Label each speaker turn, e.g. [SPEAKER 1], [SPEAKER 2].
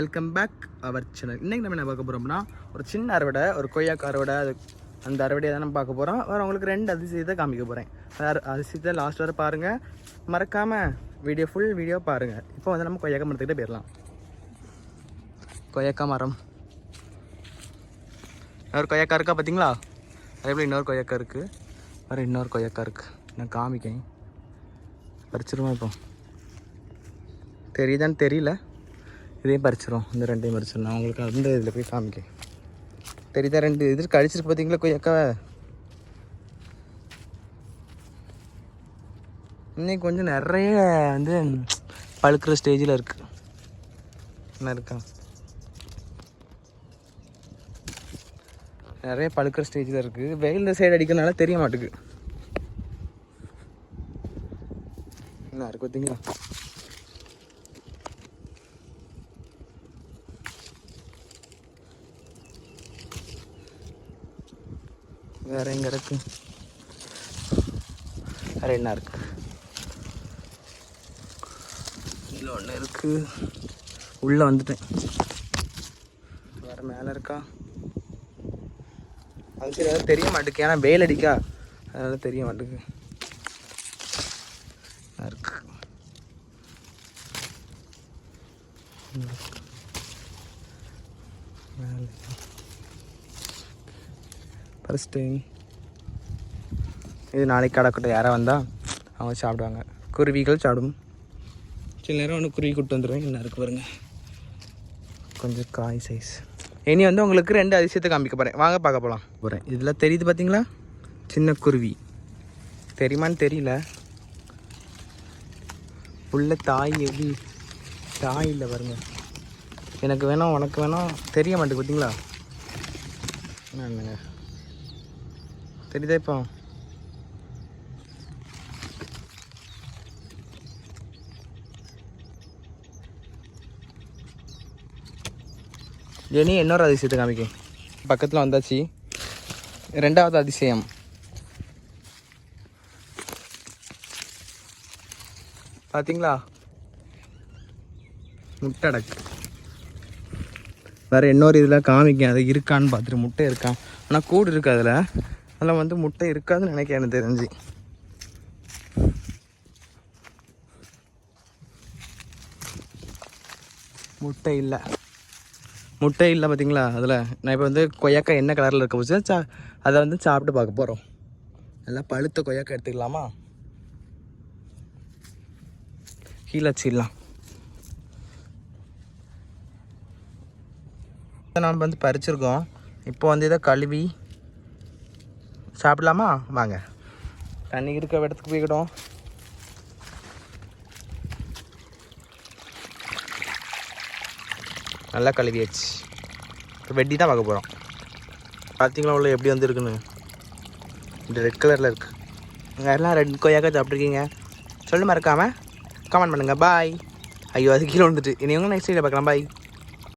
[SPEAKER 1] Welcome back our channel இன்றைக்கி நம்ம என்ன பார்க்க போகிறோம்னா ஒரு சின்ன அறுவடை ஒரு கொய்யாக்கு அறுவடை அது அந்த அறுவடையை தான் நம்ம பார்க்க போகிறோம் வேறு உங்களுக்கு ரெண்டு அதிசயத்தை காமிக்க போகிறேன் வேறு அதிசயத்தை லாஸ்ட் வரை பாருங்கள் மறக்காமல் வீடியோ ஃபுல் வீடியோ பாருங்கள் இப்போ வந்து நம்ம கொய்யாக்கா மரத்துக்கிட்டே போயிடலாம். கொய்யாக்கா மரம். இன்னொரு கொய்யாக்கா இருக்கா பார்த்தீங்களா? அதே போல் இன்னொரு கொய்யாக்கா இருக்குது வேறு இன்னொரு கொய்யாக்கா இருக்குது நான் காமிக்கேன். பறிச்சிருவோம் இப்போ. தெரியுதான்னு தெரியல. இதையும் பறிச்சிடும் இந்த ரெண்டையும் பறிச்சிடும் நான் உங்களுக்கு அந்த இதில் போய் காமிக்க தெரியுதா ரெண்டு? இது கழிச்சிருக்கு பார்த்தீங்களா கொய்யாக்காவை இன்னைக்கு கொஞ்சம் நிறைய வந்து பழுக்கிற ஸ்டேஜில் இருக்கு. என்ன இருக்கா? நிறைய பழுக்கிற ஸ்டேஜில் இருக்குது வெயில் இந்த சைடு அடிக்கிறதுனால தெரிய மாட்டேங்குது என்ன இருக்கு பார்த்தீங்களா? வேற எங்க இருக்கு? வேற என்ன இருக்கு? இதில் ஒன்று இருக்கு. உள்ள வந்துட்டேன். வேற மேலே இருக்கா? அது சரி அதாவது தெரிய மாட்டேங்குது. ஏன்னா வெயில் அடிக்கா. அதனால தெரிய மாட்டேங்குது. இருக்கு? மேலே ஃபஸ்ட்டு இது நாளைக்கு கடைக்கிட்ட யாராக வந்தால் அவங்க சாப்பிடுவாங்க. குருவிகள் சாப்பிடும். சில நேரம் ஒன்று குருவி கூட்டு வந்துடுவேன் என்ன இருக்கு பாருங்க. கொஞ்சம் காய் சைஸ் இனி வந்து உங்களுக்கு ரெண்டு அதிசயத்தை காமிக்க போகிறேன் வாங்க பார்க்க போகலாம் போகிறேன் இதில் தெரியுது பார்த்தீங்களா சின்ன குருவி. தெரியுமான்னு தெரியல. உள்ள தாய் எப்படி தாய் இல்லை பாருங்க. எனக்கு வேணாம் உனக்கு வேணாம். தெரிய மாட்டேங்குது பார்த்தீங்களா என்னங்க? தெரியுதா இப்போ? ஜெனி இன்னொரு அதிசயத்தை காமிக்க. பக்கத்தில் வந்தாச்சு. ரெண்டாவது அதிசயம். பார்த்தீங்களா முட்டை அடக்கு வேறு இன்னொரு இதில் காமிக்க அது இருக்கான்னு பார்த்துட்டு முட்டை இருக்கான் ஆனால் கூடு இருக்குது அதில். அதில் வந்து முட்டை இருக்காதுன்னு நினைக்கிறேன் எனக்கு தெரிஞ்சு. முட்டை இல்லை. முட்டை இல்லை பார்த்தீங்களா? அதில் நான் இப்போ வந்து கொய்யாக்கா என்ன கலரில் இருக்க போச்சு சா அதை வந்து சாப்பிட்டு பார்க்க போகிறோம் நல்லா பழுத்த கொய்யாக்காய் எடுத்துக்கலாமா? கீழே வச்சிடலாம். நம்ம வந்து பறிச்சிருக்கோம். இப்போ வந்து இதை கழுவி சாப்பிடலாமா? வாங்க. தண்ணி இருக்க இடத்துக்கு போய்க்கிட்டோம். நல்லா கழுவியாச்சு. இப்போ வெட்டி தான் பார்க்க போகிறோம் பார்த்தீங்களா உள்ள எப்படி வந்துருக்குன்னு? இந்த ரெட் கலரில் இருக்குது நீங்கள் எல்லாம் ரெட் கொய்யாக்கா சாப்பிட்ருக்கீங்க சொல்லு மறக்காமல் கமெண்ட் பண்ணுங்கள் பாய் ஐயோ அது கீழே வந்துட்டு இனி உங்க நெக்ஸ்ட் வீடியோ பார்க்கலாம். பாய்